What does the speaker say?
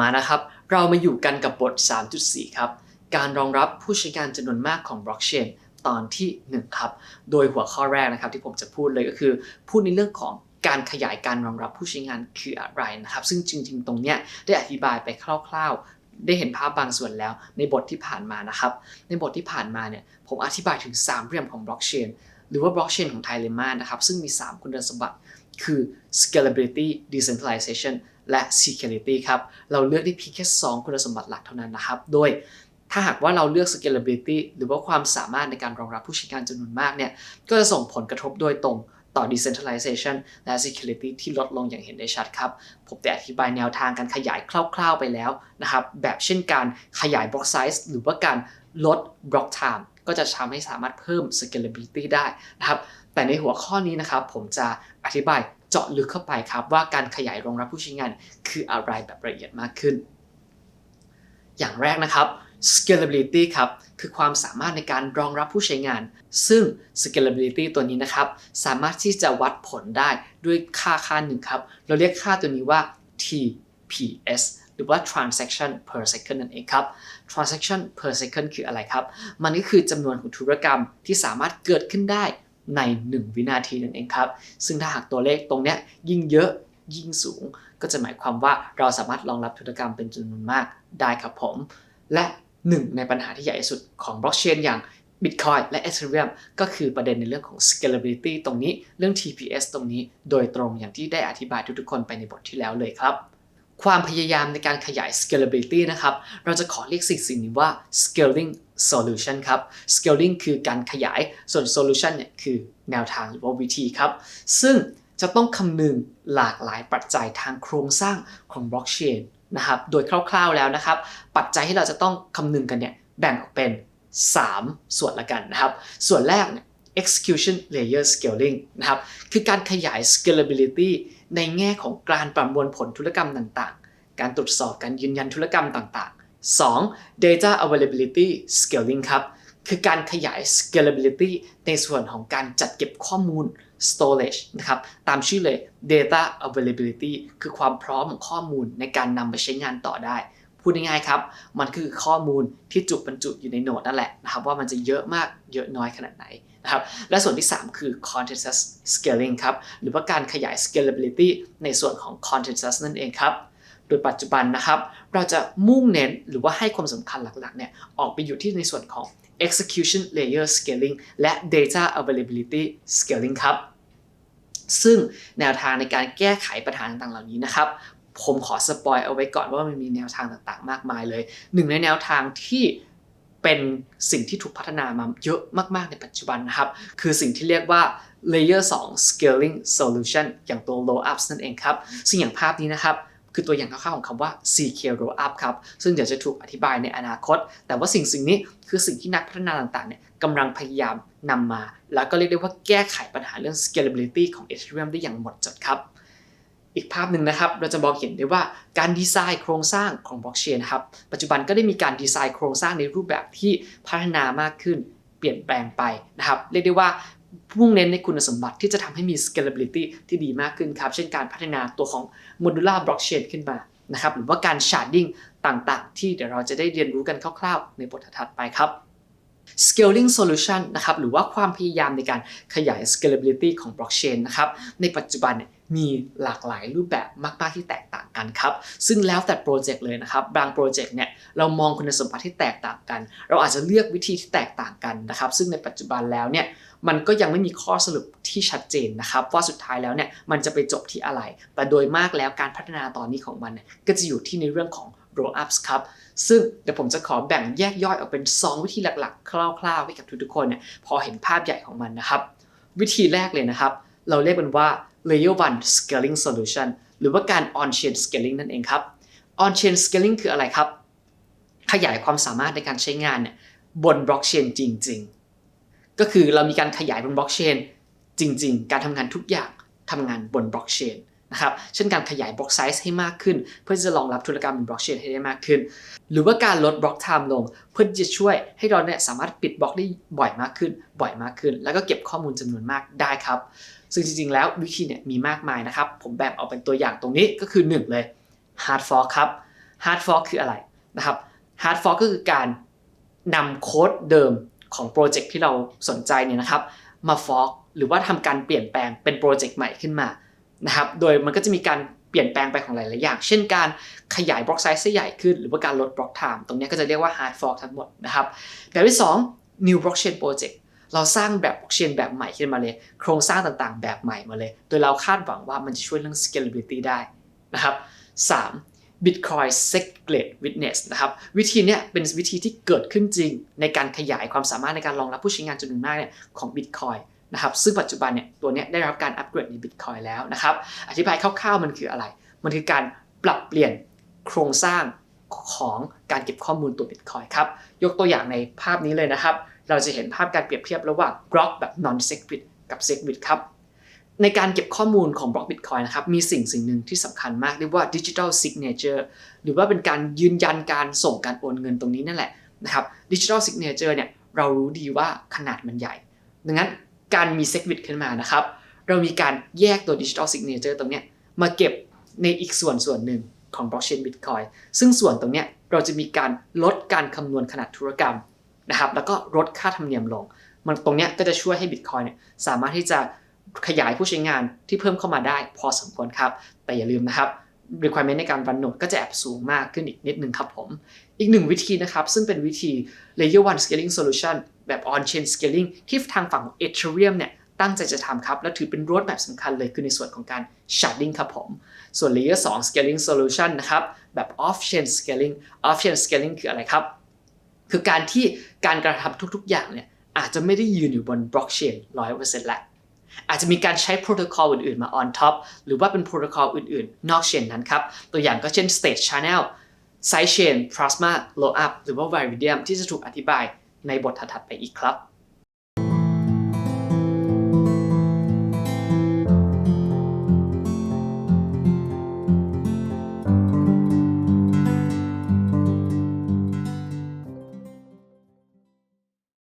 มานะครับ เรามาอยู่กันกับบท 3.4 ครับ การรองรับผู้ใช้งานจำนวนมากของบล็อกเชนตอนที่ 1 ครับ โดยหัวข้อแรกนะครับที่ผมจะพูดเลยก็คือ พูดในเรื่องของการขยายการรองรับผู้ใช้งานคืออะไรนะครับ ซึ่งจริงๆ ตรงเนี้ยได้อธิบายไปคร่าว ๆ ได้เห็นภาพบางส่วนแล้วในบทที่ผ่านมานะครับ ในบทที่ผ่านมาเนี่ยผมอธิบายถึง 3 เรื่องของบล็อกเชนหรือว่าบล็อกเชนของไทเลมานะครับ ซึ่งมี 3 คุณสมบัติคือ scalability decentralization และ security ครับ เราเลือกได้เพียงแค่ 2 คุณสมบัติหลักเท่านั้นนะครับ โดยถ้าหากว่าเราเลือก scalability หรือว่าความสามารถในการรองรับผู้ใช้งานจำนวนมากเนี่ย ก็จะส่งผลกระทบโดยตรงต่อ decentralization และ security ที่ลดลงอย่างเห็นได้ชัดครับ ผมได้อธิบายแนวทางการขยายคร่าวๆไปแล้วนะครับ แบบเช่นการขยาย block size หรือว่าการลด block time ก็จะทำให้สามารถเพิ่ม scalability ได้นะครับ แต่ในหัวข้อนี้นะครับ ผมจะอธิบาย จาะลึกเข้าไปครับว่าการขยายรองรับผู้ใช้งานคืออะไรแบบละเอียดมากขึ้น อย่างแรกนะครับ scalability ครับคือความสามารถในการรองรับผู้ใช้งาน ซึ่ง scalability ตัวนี้นะครับ สามารถที่จะวัดผลได้ด้วยค่าค่าหนึ่งครับ เราเรียกค่าตัวนี้ว่า TPS หรือว่า transaction per second นั่นเองครับ transaction per second คืออะไรครับ มันก็คือจำนวนของธุรกรรมที่สามารถเกิดขึ้นได้ ใน 1 วินาทีนั่นเองครับ ซึ่งถ้าหากตัวเลขตรงเนี้ยยิ่งเยอะยิ่งสูง ก็จะหมายความว่าเราสามารถรองรับธุรกรรมเป็นจำนวนมากได้ครับผม และหนึ่งในปัญหาที่ใหญ่ที่สุดของบล็อกเชนอย่าง Bitcoin และ Ethereum ก็คือประเด็นในเรื่องของ scalability ตรงนี้เรื่อง TPS ตรงนี้โดยตรงอย่างที่ได้อธิบายทุกๆคนไปในบทที่แล้วเลยครับ ความพยายามในการขยาย scalability นะครับ เราจะขอเรียกสิ่งสิ่งนี้ว่า scaling solution ครับ scaling คือการขยายส่วน solution เนี่ยคือแนวทางหรือว่าวิธีครับ ซึ่งจะต้องคำนึงหลากหลายปัจจัยทางโครงสร้างของบล็อกเชนนะครับ โดยคร่าวๆแล้วนะครับ ปัจจัยที่เราจะต้องคำนึงกันเนี่ยแบ่งออกเป็น 3 ส่วนละกันนะครับ ส่วนแรกเนี่ย execution layer scaling นะครับ คือการขยาย scalability ในแง่ของการประมวลผลธุรกรรมต่างๆ การตรวจสอบการยืนยันธุรกรรมต่างๆ 2. data availability scaling ครับ คือการขยาย scalability ในส่วนของการจัดเก็บข้อมูล storage นะครับ ตามชื่อเลย data availability คือความพร้อมของข้อมูลในการนำไปใช้งานต่อได้ พูดง่ายๆครับ มันคือข้อมูลที่จุบรรจุอยู่ในโนดนั่นแหละนะครับ ว่ามันจะเยอะมากเยอะน้อยขนาดไหนนะครับ และส่วนที่ 3 คือ consensus scaling ครับ หรือว่าการขยาย scalability ในส่วนของ consensus นั่นเองครับ โดยปัจจุบันนะครับ เราจะมุ่งเน้นหรือว่าให้ความสำคัญหลักๆเนี่ยออกไปอยู่ที่ในส่วนของ execution layer scaling และ data availability scaling ครับ ซึ่งแนวทางในการแก้ไขปัญหาต่างๆเหล่านี้นะครับผมขอสปอยเอาไว้ก่อนว่ามันมีแนวทางต่างๆ มากมายเลย หนึ่งในแนวทางที่เป็นสิ่งที่ถูกพัฒนามาเยอะมากๆในปัจจุบันนะครับ คือสิ่งที่เรียกว่า layer 2 scaling solution อย่างตัว roll ups นั่นเองครับ ซึ่งอย่างภาพนี้นะครับ คือตัวอย่างคร่าวๆของคำว่า CK roll up ครับ ซึ่งเดี๋ยวจะถูกอธิบายในอนาคต แต่ว่าสิ่งสิ่งนี้คือสิ่งที่นักพัฒนาต่างๆเนี่ยกำลังพยายามนำมา แล้วก็เรียกได้ว่าแก้ไขปัญหาเรื่อง scalability ของ Ethereum ได้อย่างหมดจดครับอีกภาพหนึ่งนะครับ เราจะมองเห็นได้ว่าการดีไซน์โครงสร้างของบล็อกเชนครับ ปัจจุบันก็ได้มีการดีไซน์โครงสร้างในรูปแบบที่พัฒนามากขึ้น เปลี่ยนแปลงไปนะครับ เรียกได้ว่า พุ่งเน้นในคุณสมบัติที่จะทำให้มี scalability ที่ดีมากขึ้นครับ เช่นการพัฒนาตัวของ modular blockchain ขึ้นมานะครับหรือว่าการ sharding ต่างๆ ที่เดี๋ยวเราจะได้เรียนรู้กันคร่าวๆ ในบทถัดไปครับ scaling solution นะครับหรือว่าความพยายามในการขยาย scalability ของ blockchain นะครับในปัจจุบันเนี่ย มีหลากหลายรูปแบบมากๆที่แตกต่างกันครับ ซึ่งแล้วแต่โปรเจกต์เลยนะครับ บางโปรเจกต์เนี่ยเรามองคุณสมบัติที่แตกต่างกัน เราอาจจะเลือกวิธีที่แตกต่างกันนะครับ ซึ่งในปัจจุบันแล้วเนี่ยมันก็ยังไม่มีข้อสรุปที่ชัดเจนนะครับ ว่าสุดท้ายแล้วเนี่ยมันจะไปจบที่อะไร แต่โดยมากแล้วการพัฒนาตอนนี้ของมันนก็จะอยู่ที่ในเรื่องของ roll ups ครับ ซึ่งเดี๋ยวผมจะขอแบ่งแยกย่อยออกเป็น 2 วิธีหลักๆ คร่าวๆ ให้กับทุกๆคนเนี่ยพอเห็นภาพใหญ่ของมันนะครับ วิธีแรกเลยนะครับ เราเรียกมันว่า layer 1 scaling solution หรือว่าการ on chain scaling นั่นเองครับ on chain scaling คืออะไรครับ ขยายความสามารถในการใช้งานเนี่ยบนบล็อกเชนจริง ๆ ก็คือเรามีการขยายบนบล็อกเชนจริง ๆ การทำงานทุกอย่างทำงานบนบล็อกเชน นะครับ เช่นการขยายบล็อกไซส์ให้มากขึ้น เพื่อจะรองรับธุรกรรมบนบล็อกเชนให้ได้มากขึ้น หรือว่าการลดบล็อกไทม์ลง เพื่อจะช่วยให้เราเนี่ยสามารถปิดบล็อกได้บ่อยมากขึ้น บ่อยมากขึ้น แล้วก็เก็บข้อมูลจำนวนมากได้ครับ ซึ่งจริงๆ แล้ววิธีเนี่ยมีมากมายนะครับ ผมแบ่งออกเป็นตัวอย่างตรงนี้ก็คือ 1 เลย hard fork ครับ hard fork คืออะไรนะครับ hard fork ก็คือการนำโค้ดเดิมของโปรเจกต์ที่เราสนใจเนี่ยนะครับมา fork หรือว่าทำการเปลี่ยนแปลงเป็นโปรเจกต์ใหม่ขึ้นมา นะครับโดยมันก็จะมีการเปลี่ยนแปลงไปของหลายๆอย่าง เช่นการขยายบล็อกไซส์ให้ใหญ่ขึ้น หรือว่าการลดบล็อกไทม์ตรงนี้ก็จะเรียกว่า hard fork ทั้งหมดนะครับแบบที่ 2 new blockchain project เราสร้างแบบ blockchain แบบใหม่ขึ้นมาเลย โครงสร้างต่างๆ แบบใหม่มาเลย โดยเราคาดหวังว่ามันจะช่วยเรื่อง scalability ได้นะครับ 3. Bitcoin Secret Witness นะครับ วิธีเนี้ยเป็นวิธีที่เกิดขึ้นจริง ในการขยายความสามารถในการรองรับผู้ใช้งานจำนวนมากเนี่ยของ Bitcoin นะครับซึ่งปัจจุบันเนี่ยตัวนี้ได้รับการอัปเกรดใน Bitcoin แล้วนะครับอธิบายคร่าวๆมันคืออะไร มันคือการปรับเปลี่ยนโครงสร้างของการเก็บข้อมูลตัว Bitcoin ครับยกตัวอย่างในภาพนี้เลยนะครับ เราจะเห็นภาพการเปรียบเทียบระหว่างบล็อกแบบ non secret กับ secret ครับในการเก็บข้อมูลของบล็อก Bitcoin นะครับมีสิ่งสิ่งหนึ่งที่สำคัญมาก เรียกว่า digital signature หรือว่าเป็นการยืนยันการส่งการโอนเงินตรงนี้นั่นแหละนะครับ digital signature เนี่ยเรารู้ดีว่าขนาดมันใหญ่ ดังนั้น การมี secret ขึ้นมานะครับ เรามีการแยกตัว digital signature ตรงเนี้ยมาเก็บในอีกส่วนส่วนหนึ่งของ blockchain Bitcoin ซึ่งส่วนตรงเนี้ยเราจะมีการลดการคำนวณขนาดธุรกรรมนะครับ แล้วก็ลดค่าธรรมเนียมลง มันตรงเนี้ยก็จะช่วยให้ Bitcoin เนี่ยสามารถที่จะขยายผู้ใช้งานที่เพิ่มเข้ามาได้พอสมควรครับ แต่อย่าลืมนะครับ requirement ในการรันโนดก็จะแอบสูงมากขึ้นอีกนิดนึงครับผม อีกหนึ่งวิธีนะครับ ซึ่งเป็นวิธี layer 1 scaling solution แบบ on chain scaling ที่ทางฝั่งของ Ethereum เนี่ยตั้งใจจะทำครับ และถือเป็น roadmap สำคัญเลยคือในส่วนของการ sharding ครับผม ส่วน layer 2 scaling solution นะครับ แบบ off chain scaling off chain scaling คืออะไรครับ คือการที่การกระทำทุกๆ อย่างเนี่ยอาจจะไม่ได้ยืนอยู่บน blockchain 100%แหละอาจจะมีการใช้โปรโตคอลอื่นๆ มา on top หรือว่าเป็นโปรโตคอลอื่นๆ นอกเชนนั้นครับ ตัวอย่างก็เช่น state channel side chain plasma low up หรือว่า viridium ที่จะถูกอธิบาย ในบทถัดไปอีกครับ